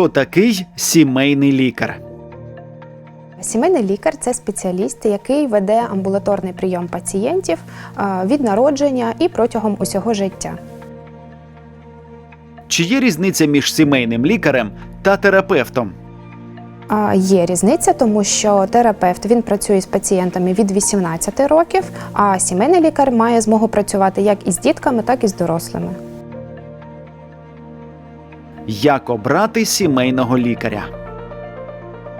Хто такий сімейний лікар? Сімейний лікар це спеціаліст, який веде амбулаторний прийом пацієнтів від народження і протягом усього життя. Чи є різниця між сімейним лікарем та терапевтом? Є різниця, тому що терапевт він працює з пацієнтами від 18 років, а сімейний лікар має змогу працювати як із дітками, так і з дорослими. Як обрати сімейного лікаря?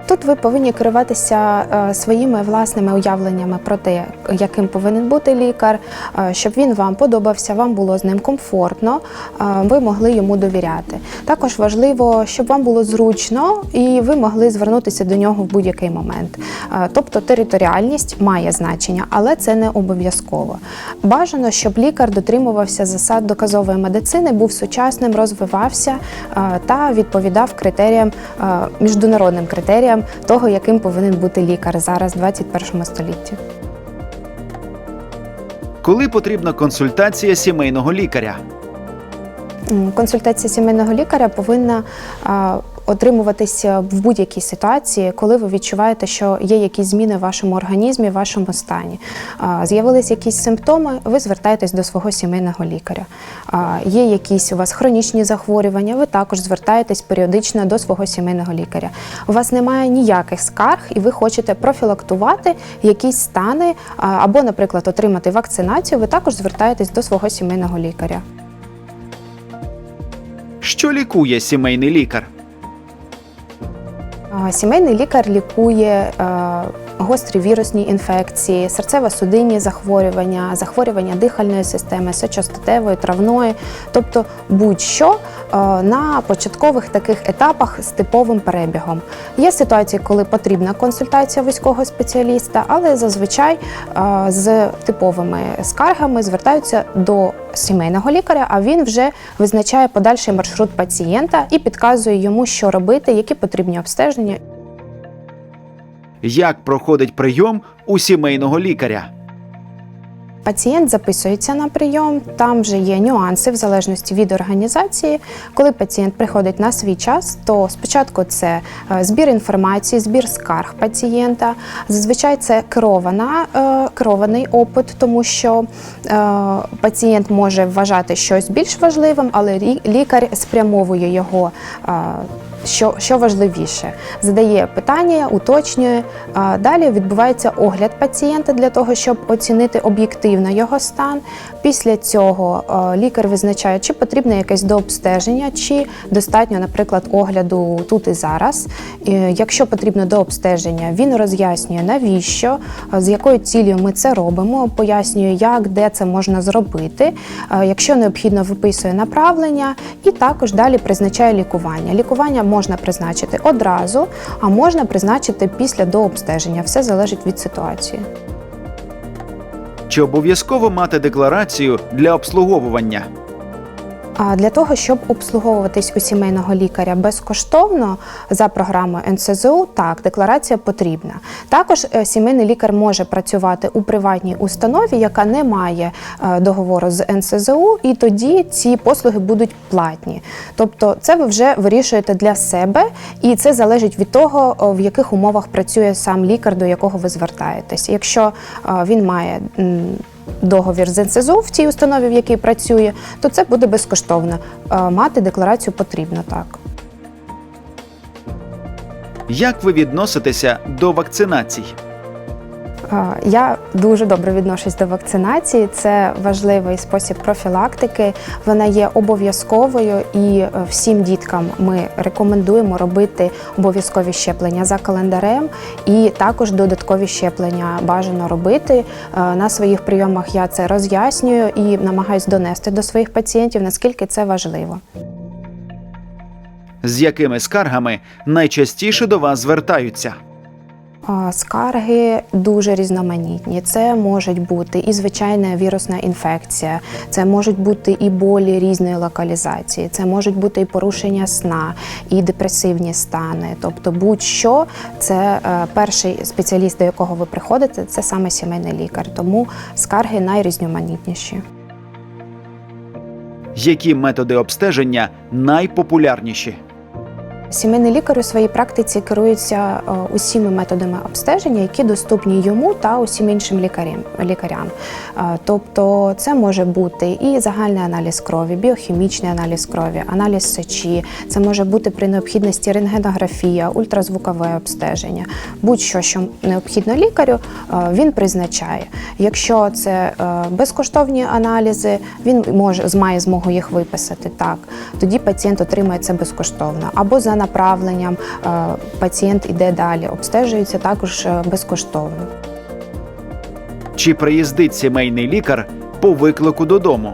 Тут ви повинні керуватися е, своїми власними уявленнями про те, яким повинен бути лікар, е, щоб він вам подобався, вам було з ним комфортно, е, ви могли йому довіряти. Також важливо, щоб вам було зручно і ви могли звернутися до нього в будь-який момент. Тобто територіальність має значення, але це не обов'язково. Бажано, щоб лікар дотримувався засад доказової медицини, був сучасним, розвивався та відповідав критеріям міжнародним критеріям того, яким повинен бути лікар зараз, в 21 столітті. Коли потрібна консультація сімейного лікаря? Консультація сімейного лікаря повинна а, отримуватися в будь-якій ситуації, коли ви відчуваєте, що є якісь зміни в вашому організмі, в вашому стані. З'явились якісь симптоми, ви звертаєтесь до свого сімейного лікаря. Є якісь у вас хронічні захворювання, ви також звертаєтесь періодично до свого сімейного лікаря. У вас немає ніяких скарг, і ви хочете профілактувати якісь стани або, наприклад, отримати вакцинацію, ви також звертаєтесь до свого сімейного лікаря. Що лікує сімейний лікар? Сімейний лікар лікує гострі вірусні інфекції, серцево-судинні захворювання, захворювання дихальної системи, сечостатевої, травної, тобто будь-що е, на початкових таких етапах з типовим перебігом. Є ситуації, коли потрібна консультація вузького спеціаліста, але зазвичай е, з типовими скаргами звертаються до сімейного лікаря, а він вже визначає подальший маршрут пацієнта і підказує йому, що робити, які потрібні обстеження. Як проходить прийом у сімейного лікаря? Пацієнт записується на прийом, там вже є нюанси в залежності від організації. Коли пацієнт приходить на свій час, то спочатку це е, збір інформації, збір скарг пацієнта. Зазвичай це керована, е, керований опит, тому що е, пацієнт може вважати щось більш важливим, але лікар спрямовує його. Що, що важливіше, задає питання, уточнює. Далі відбувається огляд пацієнта для того, щоб оцінити об'єктивно його стан. Після цього лікар визначає, чи потрібне якесь дообстеження, чи достатньо, наприклад, огляду тут і зараз. Якщо потрібно дообстеження, він роз'яснює, навіщо, з якою цілею ми це робимо, пояснює, як, де це можна зробити. Якщо необхідно, виписує направлення і також далі призначає лікування. Лікування можна призначити одразу, а можна призначити після дообстеження. Все залежить від ситуації. Чи обов'язково мати декларацію для обслуговування? Для того, щоб обслуговуватись у сімейного лікаря безкоштовно за програмою НСЗУ, так, декларація потрібна. Також е, сімейний лікар може працювати у приватній установі, яка не має е, договору з НСЗУ, і тоді ці послуги будуть платні. Тобто, це ви вже вирішуєте для себе, і це залежить від того, в яких умовах працює сам лікар, до якого ви звертаєтесь. Якщо е, він має договір з НСЗУ в цій установі, в якій працює, то це буде безкоштовно. Е, Мати декларацію потрібно так. Як ви відноситеся до вакцинацій? Я дуже добре відношусь до вакцинації. Це важливий спосіб профілактики. Вона є обов'язковою і е, всім діткам ми рекомендуємо робити обов'язкові щеплення за календарем і також додаткові щеплення бажано робити. Е, На своїх прийомах я це роз'яснюю і намагаюсь донести до своїх пацієнтів, наскільки це важливо. З якими скаргами найчастіше до вас звертаються? Скарги дуже різноманітні. Це можуть бути і звичайна вірусна інфекція, це можуть бути і болі різної локалізації, це можуть бути і порушення сна, і депресивні стани. Тобто, будь-що це е, перший спеціаліст, до якого ви приходите, це саме сімейний лікар. Тому скарги найрізноманітніші. Які методи обстеження найпопулярніші? Сімейний лікар у своїй практиці керується е, усіма методами обстеження, які доступні йому та усім іншим лікарям. Е, Тобто це може бути і загальний аналіз крові, біохімічний аналіз крові, аналіз сечі, це може бути при необхідності рентгенографія, ультразвукове обстеження. Будь-що, що необхідно лікарю, е, він призначає. Якщо це безкоштовні аналізи, він може має змогу їх виписати так. Тоді пацієнт отримує це безкоштовно. Або за направленням е, пацієнт іде далі, обстежується також е, безкоштовно. Чи приїздить сімейний лікар по виклику додому?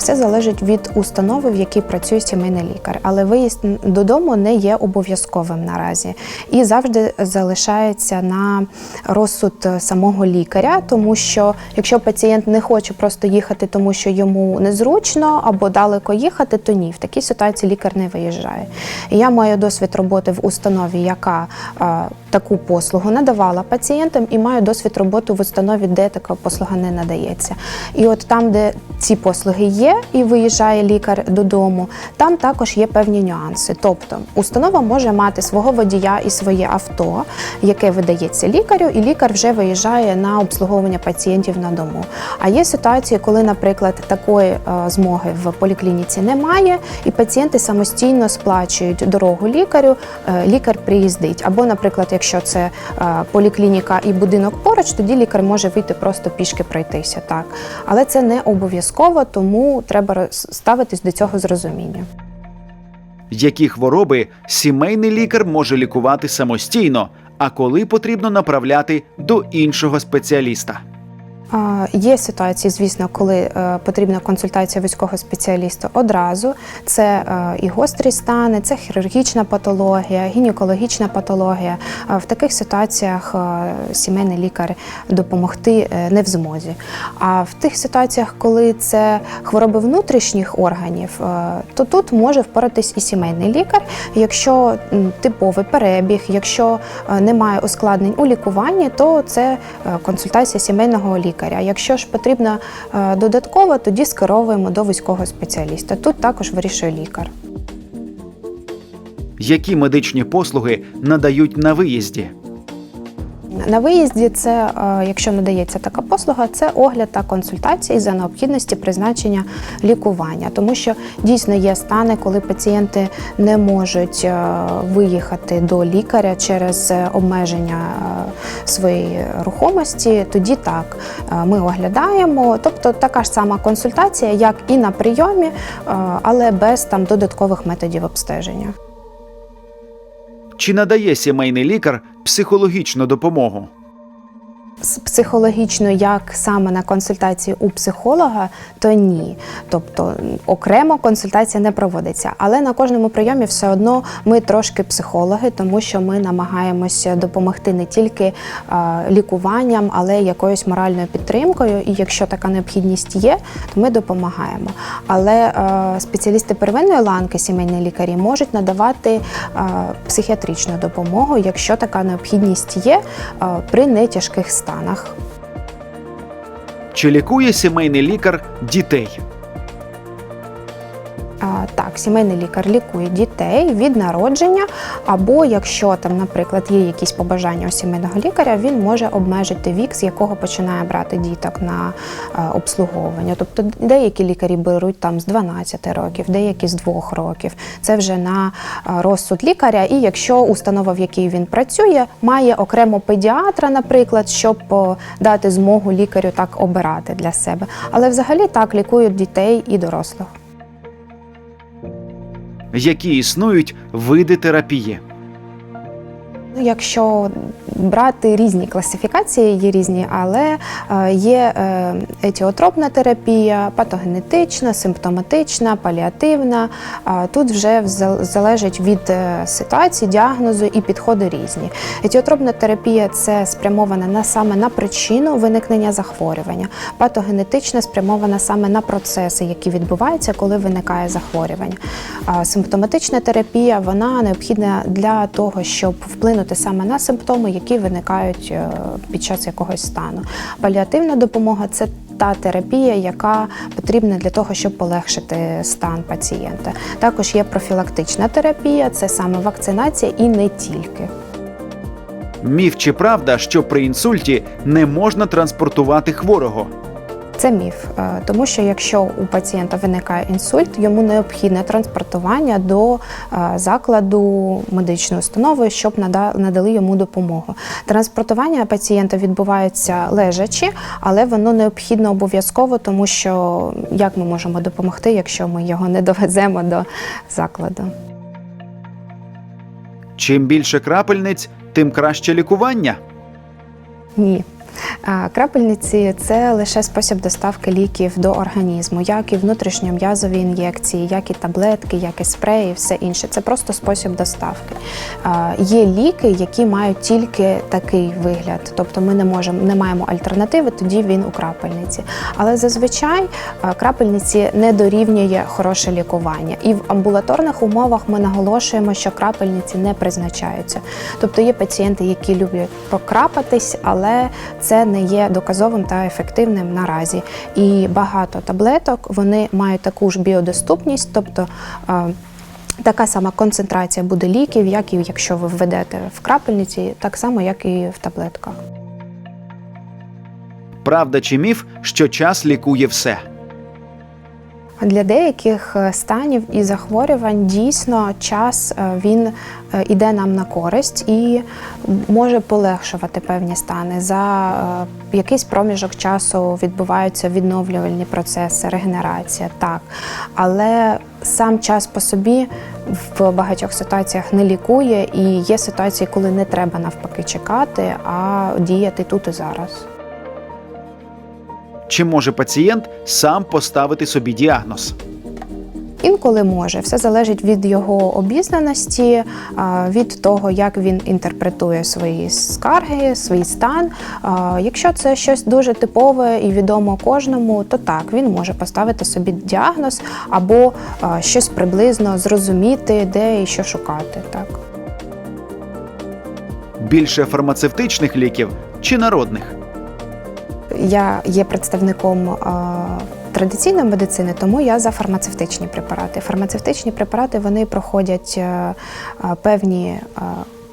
Все залежить від установи, в якій працює сімейний лікар, але виїзд додому не є обов'язковим наразі і завжди залишається на розсуд е, самого лікаря, тому що якщо пацієнт не хоче просто їхати, тому що йому незручно або далеко їхати, то ні, в такій ситуації лікар не виїжджає. Я маю досвід роботи в установі, яка е, таку послугу надавала пацієнтам, і маю досвід роботи в установі, де така послуга не надається. І от там, де ці послуги є, і виїжджає лікар додому, там також є певні нюанси. Тобто установа може мати свого водія і своє авто, яке видається лікарю, і лікар вже виїжджає на обслуговування пацієнтів на дому. А є ситуації, коли, наприклад, такої е, змоги в поліклініці немає, і пацієнти самостійно сплачують дорогу лікарю, е, лікар приїздить. Або, наприклад, якщо це е, поліклініка і будинок поруч, тоді лікар може вийти просто пішки пройтися. Так, але це не обов'язково, тому треба ставитись до цього з розумінням. Які хвороби сімейний лікар може лікувати самостійно, а коли потрібно направляти до іншого спеціаліста? Є ситуації, звісно, коли е, потрібна консультація військового спеціаліста одразу. Це е, і гострі стани, це хірургічна патологія, гінекологічна патологія. В таких ситуаціях е, сімейний лікар допомогти не в змозі. А в тих ситуаціях, коли це хвороби внутрішніх органів, то тут може впоратись і сімейний лікар, якщо типовий перебіг, якщо немає ускладнень у лікуванні, то це консультація сімейного лікаря. Якщо ж потрібно е, додатково, тоді скеровуємо до військового спеціаліста. Тут також вирішує лікар. Які медичні послуги надають на виїзді? На виїзді це, е, якщо надається така послуга, це огляд та консультації за необхідності призначення лікування, тому що дійсно є стани, коли пацієнти не можуть е, виїхати до лікаря через е, обмеження своєї рухомості. Тоді так ми оглядаємо, тобто така ж сама консультація, як і на прийомі, але без там додаткових методів обстеження. Чи надає сімейний лікар психологічну допомогу? Психологічно, як саме на консультації у психолога, то ні. Тобто окремо консультація не проводиться. Але на кожному прийомі все одно ми трошки психологи, тому що ми намагаємося допомогти не тільки лікуванням, але й якоюсь моральною підтримкою. І якщо така необхідність є, то ми допомагаємо. Але е, спеціалісти первинної ланки, сімейні лікарі, можуть надавати е, психіатричну допомогу, якщо така необхідність є е, при нетяжких станах. Чи лікує сімейний лікар дітей? Так, сімейний лікар лікує дітей від народження, або якщо там, наприклад, є якісь побажання у сімейного лікаря, він може обмежити вік, з якого починає брати діток на е, обслуговування. Тобто деякі лікарі беруть там з 12 років, деякі з 2 років. Це вже на е, розсуд лікаря. І якщо установа, в якій він працює, має окремо педіатра, наприклад, щоб е, дати змогу лікарю так обирати для себе. Але взагалі так лікують дітей і дорослих. Які існують види терапії? Ну, Якщо брати різні класифікації, є різні, але е, є е, етіотропна терапія, патогенетична, симптоматична, паліативна. Тут вже залежить від е, ситуації, діагнозу і підходи різні. Етіотропна терапія це спрямована на саме на причину виникнення захворювання. Патогенетична спрямована саме на процеси, які відбуваються, коли виникає захворювання. Симптоматична терапія вона необхідна для того, щоб вплинути саме на симптоми, які які виникають е, під час якогось стану. Паліативна допомога це та терапія, яка потрібна для того, щоб полегшити стан пацієнта. Також є профілактична терапія, це саме вакцинація і не тільки. Міф чи правда, що при інсульті не можна транспортувати хворого? Це міф, е, тому що якщо у пацієнта виникає інсульт, йому необхідне транспортування до е, закладу медичної установи, щоб надали йому допомогу. Транспортування пацієнта відбувається лежачи, але воно необхідно обов'язково, тому що як ми можемо допомогти, якщо ми його не довеземо до закладу. Чим більше крапельниць, тим краще лікування. Ні. Крапельниці це лише спосіб доставки ліків до організму, як і внутрішньом'язові ін'єкції, як і таблетки, як і спреї, все інше. Це просто спосіб доставки. Є ліки, які мають тільки такий вигляд, тобто ми не можемо не маємо альтернативи, тоді він у крапельниці. Але зазвичай крапельниці не дорівнює хороше лікування. І в амбулаторних умовах ми наголошуємо, що крапельниці не призначаються. Тобто є пацієнти, які люблять покрапатись, але це не є доказовим та ефективним наразі. І багато таблеток вони мають таку ж біодоступність, тобто. Така сама концентрація буде ліків, як і якщо ви введете в крапельниці, так само, як і в таблетках. Правда чи міф, що час лікує все. Для деяких е, станів і захворювань дійсно час е, він е, іде нам на користь і може полегшувати певні стани. За якийсь проміжок часу відбуваються відновлювальні процеси, регенерація, так. Але сам час по собі в багатьох ситуаціях не лікує, і є ситуації, коли не треба навпаки чекати, а діяти тут і зараз. Чи може пацієнт сам поставити собі діагноз? Інколи може, все залежить від його обізнаності, від того, як він інтерпретує свої скарги, свій стан. Якщо це щось дуже типове і відомо кожному, то так він може поставити собі діагноз або щось приблизно зрозуміти, де і що шукати. Так. Більше фармацевтичних ліків чи народних? Я є представником е, традиційної медицини, тому я за фармацевтичні препарати. Фармацевтичні препарати вони проходять е, е, певні.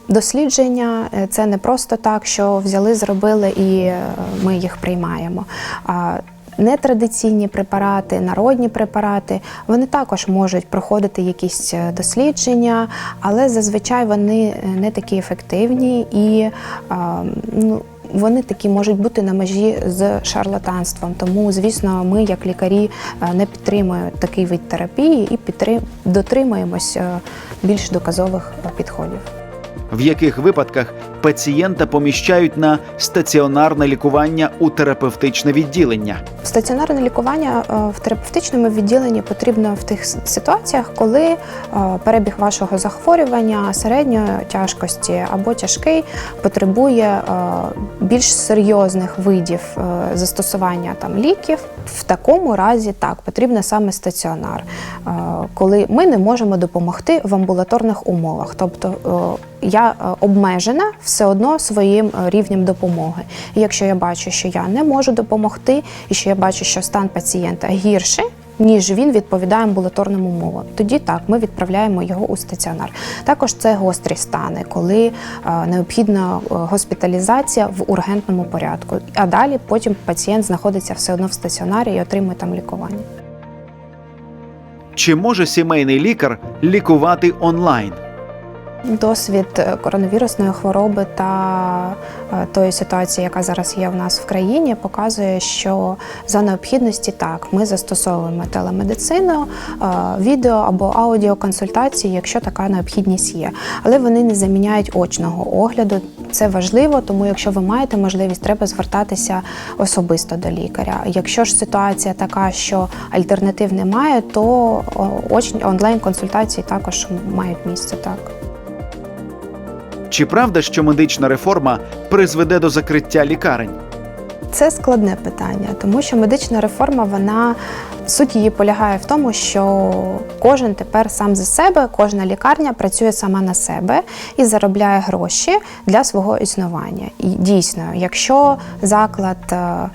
Дослідження це не просто так, що взяли, зробили і ми їх приймаємо. А Нетрадиційні препарати, народні препарати, вони також можуть проходити якісь дослідження, але зазвичай вони не такі ефективні і ну, вони такі можуть бути на межі з шарлатанством. Тому, звісно, ми, як лікарі, е, не підтримуємо такий вид терапії і дотримуємось е, більш доказових підходів. В яких випадках пацієнта поміщають на стаціонарне лікування у терапевтичне відділення? Стаціонарне лікування е, в терапевтичному відділенні потрібно в тих ситуаціях, коли е, перебіг вашого захворювання середньої тяжкості або тяжкий потребує е, більш серйозних видів застосування там ліків. В такому разі так потрібно саме стаціонар, коли ми не можемо допомогти в амбулаторних умовах. Тобто е, я е, обмежена все одно своїм е, рівнем допомоги. І якщо я бачу, що я не можу допомогти, і що я бачу, що стан пацієнта гірший, ніж він відповідає амбулаторним умовам. Тоді так, ми відправляємо його у стаціонар. Також це гострі стани, коли е, необхідна госпіталізація в ургентному порядку. А далі потім пацієнт знаходиться все одно в стаціонарі і отримує там лікування. Чи може сімейний лікар лікувати онлайн? Досвід е, коронавірусної хвороби та е, тої ситуації, яка зараз є в нас в країні, показує, що за необхідності так ми застосовуємо телемедицину, е, відео або аудіоконсультації, якщо така необхідність є. Але вони не заміняють очного огляду. Це важливо, тому якщо ви маєте можливість, треба звертатися особисто до лікаря. Якщо ж ситуація така, що альтернатив немає, то очні онлайн консультації також мають місце так. Чи правда, що медична реформа призведе до закриття лікарень? Це складне питання, тому що медична реформа вона Суть її полягає в тому, що кожен тепер сам за себе, кожна лікарня працює сама на себе і заробляє гроші для свого існування. І дійсно, якщо заклад е,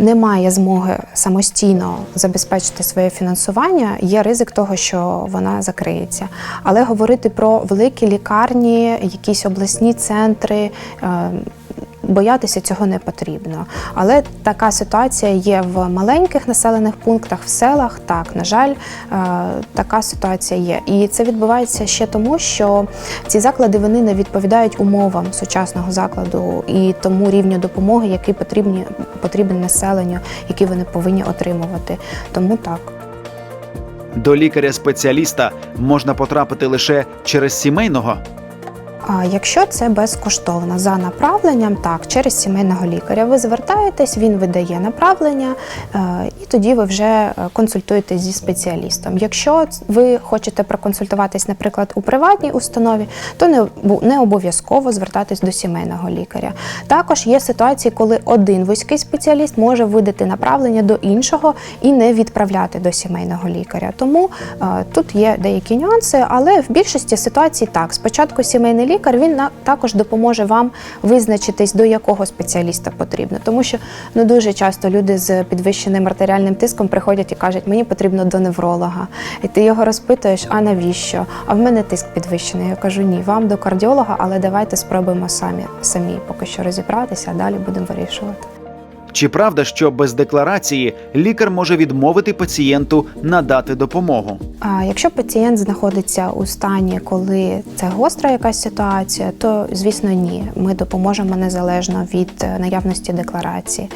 не має змоги самостійно забезпечити своє фінансування, є ризик того, що вона закриється. Але говорити про великі лікарні, якісь обласні центри. Боятися цього не потрібно. Але така ситуація є в маленьких населених пунктах, в селах. Так, на жаль, е, така ситуація є. І це відбувається ще тому, що ці заклади вони не відповідають умовам сучасного закладу і тому рівню допомоги, який потрібні, потрібен населенню, який вони повинні отримувати. Тому так. До лікаря-спеціаліста можна потрапити лише через сімейного. Якщо це безкоштовно за направленням, так через сімейного лікаря ви звертаєтесь, він видає направлення, е, і тоді ви вже е, консультуєтесь зі спеціалістом. Якщо ви хочете проконсультуватись, наприклад, у приватній установі, то не, не обов'язково звертатись до сімейного лікаря. Також є ситуації, коли один вузький спеціаліст може видати направлення до іншого і не відправляти до сімейного лікаря. Тому е, тут є деякі нюанси, але в більшості ситуацій так. Спочатку сімейний лікар він також допоможе вам визначитись, до якого спеціаліста потрібно. Тому що ну дуже часто люди з підвищеним артеріальним тиском приходять і кажуть, мені потрібно до невролога. І ти його розпитуєш, а навіщо? А в мене тиск підвищений. Я кажу, ні, вам до кардіолога, але давайте спробуємо самі самі поки що розібратися, а далі будемо вирішувати. Чи правда, що без декларації лікар може відмовити пацієнту надати допомогу? А якщо пацієнт знаходиться у стані, коли це гостра якась ситуація, то звісно ні. Ми допоможемо незалежно від е, наявності декларації.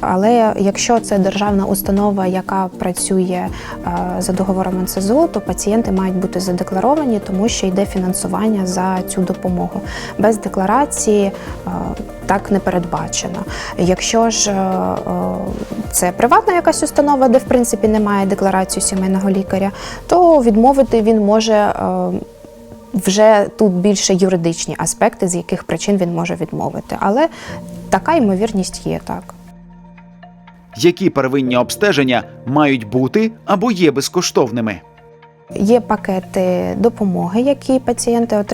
Але якщо це державна установа, яка працює е, за договором НСЗУ, то пацієнти мають бути задекларовані, тому що йде фінансування за цю допомогу. Без декларації е, так не передбачено. Якщо ж е, е, це приватна якась установа, де в принципі немає декларації сімейного лікаря, то відмовити він може. е, Вже тут більше юридичні аспекти, з яких причин він може відмовити. Але така ймовірність є так. Які первинні обстеження мають бути або є безкоштовними? Є пакети допомоги, які пацієнти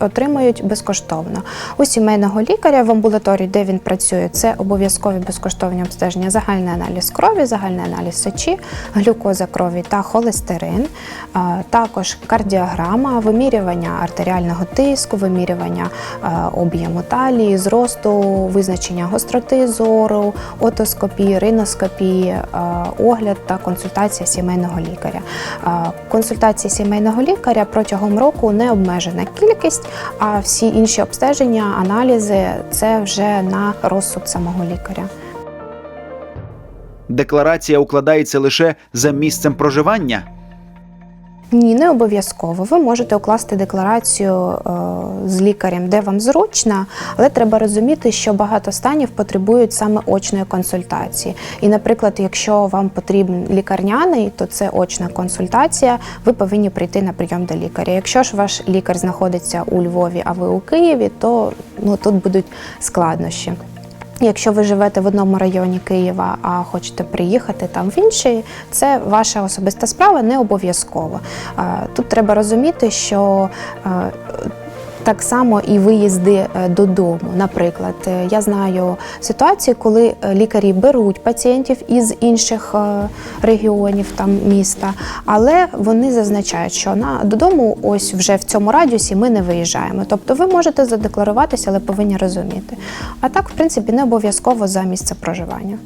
отримують, безкоштовно. У сімейного лікаря в амбулаторії, де він працює, це обов'язкові безкоштовні обстеження, загальний аналіз крові, загальний аналіз сечі, глюкоза крові та холестерин, також кардіограма, вимірювання артеріального тиску, вимірювання об'єму талії, зросту, визначення гостроти зору, отоскопії, риноскопії, огляд та консультація сімейного лікаря. Консультації сімейного лікаря протягом року не обмежена кількість, а всі інші обстеження, аналізи це вже на розсуд самого лікаря. Декларація укладається лише за місцем проживання. Ні, не обов'язково. Ви можете укласти декларацію е, з лікарем, де вам зручно, але треба розуміти, що багато станів потребують саме очної консультації. І, наприклад, якщо вам потрібен лікарняний, то це очна консультація. Ви повинні прийти на прийом до лікаря. Якщо ж ваш лікар знаходиться у Львові, а ви у Києві, то ну, тут будуть складнощі. Якщо ви живете в одному районі Києва, а хочете приїхати там в інший, це ваша особиста справа, не обов'язково. Тут треба розуміти, що е, так само і виїзди е, додому. Наприклад, е, я знаю ситуації, коли е, лікарі беруть пацієнтів із інших регіонів там міста, але вони зазначають, що на додому, ось вже в цьому радіусі ми не виїжджаємо. Тобто ви можете задекларуватися, але повинні розуміти. А так, в принципі, не обов'язково за місце проживання.